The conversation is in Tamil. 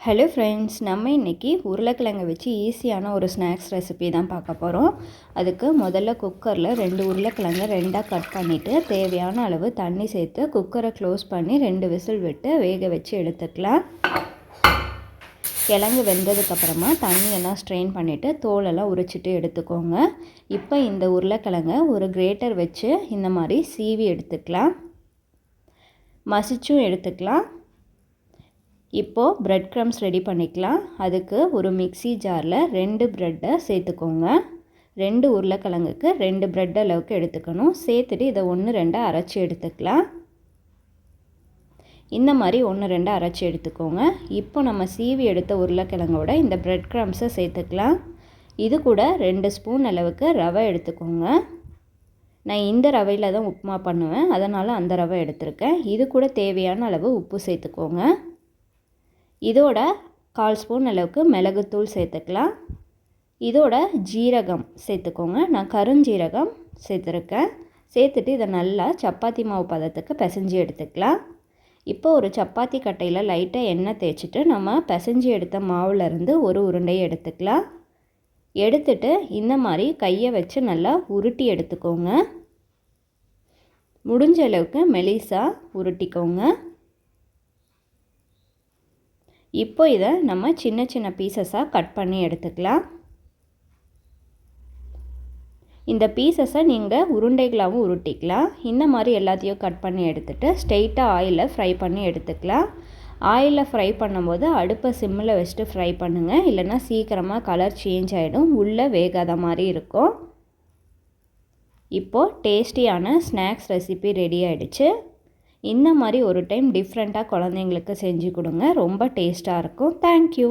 ஹலோ ஃப்ரெண்ட்ஸ் நம்ம இன்றைக்கி உருளைக்கிழங்கை வச்சு ஈஸியான ஒரு ஸ்நாக்ஸ் ரெசிபி தான் பார்க்க போகிறோம் அதுக்கு முதல்ல குக்கரில் ரெண்டு உருளைக்கிழங்கை ரெண்டாக கட் பண்ணிவிட்டு தேவையான அளவு தண்ணி சேர்த்து குக்கரை க்ளோஸ் பண்ணி ரெண்டு விசில் விட்டு வேக வச்சு எடுத்துக்கலாம். கிழங்கு வெந்ததுக்கப்புறமா தண்ணியெல்லாம் ஸ்ட்ரெயின் பண்ணிவிட்டு தோலெல்லாம் உரிச்சிட்டு எடுத்துக்கோங்க. இப்போ இந்த உருளைக்கிழங்கை ஒரு கிரேட்டர் வச்சு இந்த மாதிரி சீவி எடுத்துக்கலாம். மசிச்சும் எடுத்துக்கலாம். இப்போது ப்ரெட் க்ரம்ஸ் ரெடி பண்ணிக்கலாம். அதுக்கு ஒரு மிக்சி ஜாரில் ரெண்டு ப்ரெட்டை சேர்த்துக்கோங்க. ரெண்டு உருளைக்கிழங்குக்கு ரெண்டு ப்ரெட் அளவுக்கு எடுத்துக்கணும். சேர்த்துட்டு இதை ஒன்று ரெண்டாக அரைச்சி எடுத்துக்கலாம். இந்த மாதிரி ஒன்று ரெண்டு அரைச்சி எடுத்துக்கோங்க. இப்போ நம்ம சீவி எடுத்த உருளைக்கிழங்கோட இந்த ப்ரெட் க்ரம்ஸை சேர்த்துக்கலாம். இது கூட ரெண்டு ஸ்பூன் அளவுக்கு ரவை எடுத்துக்கோங்க. நான் இந்த ரவையில் தான் உப்புமா பண்ணுவேன். அதனால் அந்த ரவை எடுத்திருக்கேன். இது கூட தேவையான அளவு உப்பு சேர்த்துக்கோங்க. இதோட கால் ஸ்பூன் அளவுக்கு மிளகுத்தூள் சேர்த்துக்கலாம். இதோட ஜீரகம் சேர்த்துக்கோங்க. நான் கருஞ்சீரகம் சேர்த்துருக்கேன். சேர்த்துட்டு இதை நல்லா சப்பாத்தி மாவு பதத்துக்கு பிசைஞ்சு எடுத்துக்கலாம். இப்போ ஒரு சப்பாத்தி கட்டையில் லைட்டாக எண்ணெய் தேய்ச்சிட்டு நம்ம பிசைஞ்சு எடுத்த மாவுலேருந்து ஒரு உருண்டையை எடுத்துக்கலாம். எடுத்துட்டு இந்த மாதிரி கையை வச்சு நல்லா உருட்டி எடுத்துக்கோங்க. முடிஞ்ச அளவுக்கு மெலிசாக உருட்டிக்கோங்க. இப்போ இதை நம்ம சின்ன சின்ன பீசஸாக கட் பண்ணி எடுத்துக்கலாம். இந்த பீசஸை நீங்கள் உருண்டைகளாகவும் உருட்டிக்கலாம். இந்த மாதிரி எல்லாத்தையும் கட் பண்ணி எடுத்துகிட்டு ஸ்ட்ரெயிட்டாக ஆயிலில் ஃப்ரை பண்ணி எடுத்துக்கலாம். ஆயிலில் ஃப்ரை பண்ணும்போது அடுப்பை சிம்மில் வச்சுட்டு ஃப்ரை பண்ணுங்கள் இல்லைன்னா சீக்கிரமாக கலர் சேஞ்ச் ஆகிடும் உள்ளே வேகாத மாதிரி இருக்கும். இப்போது டேஸ்டியான ஸ்நாக்ஸ் ரெசிபி ரெடி ஆகிடுச்சு இந்த மாதிரி ஒரு டைம் டிஃப்ரெண்ட்டாக குழந்தைங்களுக்கு செஞ்சு கொடுங்க. ரொம்ப டேஸ்ட்டாக இருக்கும். தேங்க்யூ